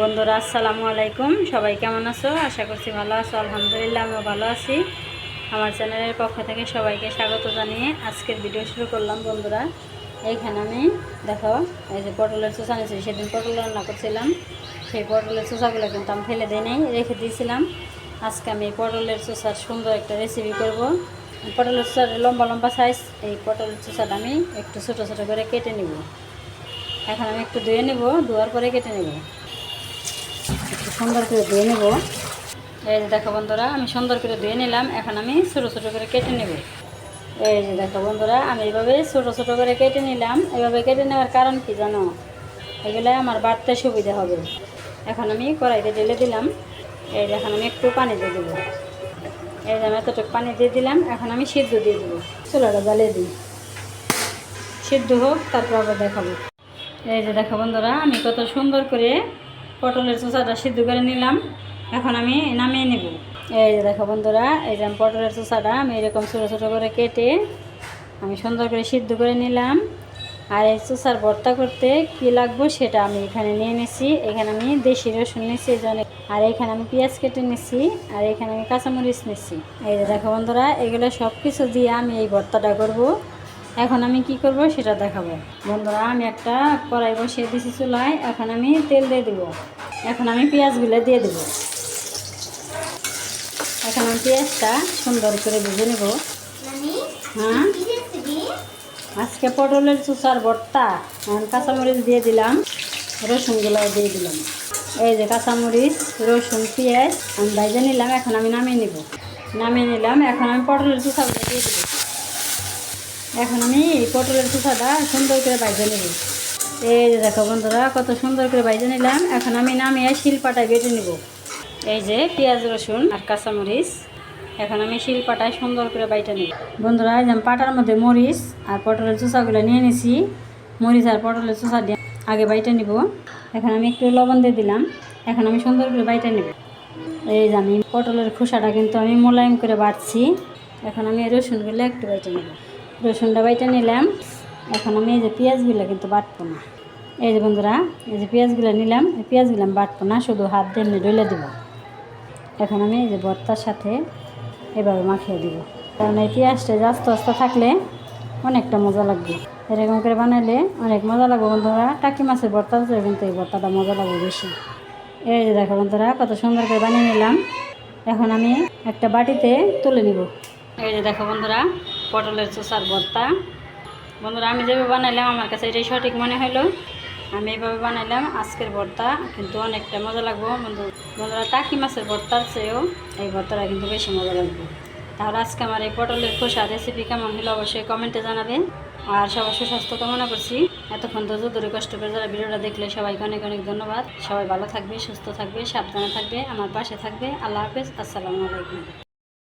বন্ধুরা, আসসালামু আলাইকুম। সবাই কেমন আছো? আশা করছি ভালো আছো। আলহামদুলিল্লাহ, আমিও ভালো আছি। আমার চ্যানেলের পক্ষ থেকে সবাইকে স্বাগত জানিয়ে আজকের ভিডিও শুরু করলাম বন্ধুরা। এইখানে আমি, দেখো, এই যে পটলের চোষা নিয়েছি। সেদিন পটল রান্না করছিলাম। সেই পটলের চোষাগুলো কিন্তু আমি ফেলে দিই নাই, রেখে দিয়েছিলাম। আজকে আমি পটলের চোষার সুন্দর একটা রেসিপি করব। পটলের চোষার লম্বা লম্বা সাইজ এই পটলের চোষাটা আমি একটু ছোটো ছোটো করে কেটে নিব। এখন আমি একটু ধুয়ে নেব, ধোয়ার পরে কেটে নেব। সুন্দর করে ধুয়ে নেব। এই যে দেখো বন্ধুরা, আমি সুন্দর করে ধুয়ে নিলাম। এখন আমি ছোটো ছোটো করে কেটে নেব। এই যে দেখো বন্ধুরা, আমি এইভাবে ছোটো ছোটো করে কেটে নিলাম। এইভাবে কেটে নেওয়ার কারণ কি জানো? এগুলো আমার বাড়তে সুবিধা হবে। এখন আমি কড়াইতে ঢেলে দিলাম। এই যে এখন আমি একটু পানি দিয়ে দেবো। এই যে আমি এতটুকু পানি দিয়ে দিলাম। এখন আমি সিদ্ধ দিয়ে দেবো। চুলাটা জ্বালিয়ে দিই। সিদ্ধ হোক, তারপর আবার দেখাবো। এই যে দেখো বন্ধুরা, আমি কত সুন্দর করে পটলের চোষাটা সিদ্ধ করে নিলাম। এখন আমি নামিয়ে নেব। এই যে দেখো বন্ধুরা, এই যে পটলের চোষাটা আমি এরকম ছোটো ছোটো করে কেটে আমি সুন্দর করে সিদ্ধ করে নিলাম। আর এই চোষার ভর্তা করতে কি লাগবে সেটা আমি এখানে নিয়ে নিছি। এখানে আমি দেশি রসুন নিচ্ছি এই জন্য। আর এখানে আমি পেঁয়াজ কেটে নিচ্ছি আর এখানে আমি কাঁচামরিচ নিচ্ছি এই যে দেখো বন্ধুরা, এগুলো সব কিছু দিয়ে আমি এই ভর্তাটা করব। এখন আমি কি করব সেটা দেখাবো। বন্ধুরা, আমি একটা কড়াই বসিয়ে দিয়েছি চুলায়। এখন আমি তেল দিয়ে দেবো। এখন আমি পেঁয়াজগুলো দিয়ে দেবো। এখন আমি পেঁয়াজটা সুন্দর করে ভেজে নেব। হ্যাঁ? আজকে পটলের চুষার ভর্তা। এখন কাঁচামরিচ দিয়ে দিলাম রসুনগুলো দিয়ে দিলাম। এই যে কাঁচামরিচ রসুন পেঁয়াজ আমি ভাইজে নিলাম এখন আমি নামিয়ে নেব। নামিয়ে নিলাম এখন আমি পটলের চুচাগুলো দিয়ে দেবো। এখন আমি পটলের চুষাটা সুন্দর করে বাইজে নেব। এই যে দেখো বন্ধুরা, কত সুন্দর করে বাইজে নিলাম। এখন আমি নামিয়ে শিলপাটায় বেটে নিব। এই যে পেঁয়াজ, রসুন আর কাঁচামরিচ। এখন আমি শিলপাটায় সুন্দর করে বাইটে নেব। বন্ধুরা, এই যে আমি পাটার মধ্যে মরিচ আর পটলের চুষাগুলো নিয়ে নিছি। মরিচ আর পটলের চুষা দিয়ে আগে বাইটে নিব। এখন আমি একটু লবণ দিয়ে দিলাম। এখন আমি সুন্দর করে বাইটে নেব। এই যে আমি পটলের খোসাটা কিন্তু আমি মোলায়েম করে বাটছি। এখন আমি রসুনগুলো একটু বাইটে নেব। রসুনটা বাইটা নিলাম। এখন আমি এই যে পেঁয়াজগুলো কিন্তু বাটবো না। এই যে বন্ধুরা, এই যে পেঁয়াজগুলো নিলাম, এই পেঁয়াজগুলো আমি বাটবো না, শুধু হাত দিয়ে এমনি ডলে দেবো। এখন আমি এই যে ভর্তার সাথে এভাবে মাখিয়ে দিব। কারণ এই পেঁয়াজটা আস্তে আস্তে থাকলে অনেকটা মজা লাগবে। এরকম করে বানাইলে অনেক মজা লাগবে বন্ধুরা। টাকি মাছের ভর্তা আছে, কিন্তু এই ভর্তাটা মজা লাগবে বেশি। এই যে দেখো বন্ধুরা, কত সুন্দর করে বানিয়ে নিলাম। এখন আমি একটা বাটিতে তুলে নিব। এই যে দেখো বন্ধুরা, পটলের চোষার ভর্তা। বন্ধুরা, আমি যেভাবে বানাইলাম, আমার কাছে এটাই সঠিক মনে হলো আমি এইভাবে বানাইলাম, আজকের ভর্তা, কিন্তু অনেকটা মজা লাগবো। বন্ধু, বন্ধুরা, টাকি মাছের ভর্তার চেয়েও এই ভর্তাটা কিন্তু বেশি মজা লাগবে। তাহলে আজকে আমার এই পটলের খোসা রেসিপি কেমন হলো অবশ্যই কমেন্টে জানাবেন। আর সবার সুস্বাস্থ্য কামনা করছি। এতক্ষণ ধৈর্য ধরে কষ্ট করে যারা ভিডিওটা দেখলে সবাইকে অনেক অনেক ধন্যবাদ। সবাই ভালো থাকবে, সুস্থ থাকবে, সাবধানে থাকবে, আমার পাশে থাকবে। আল্লাহ হাফেজ, আসসালামু আলাইকুম।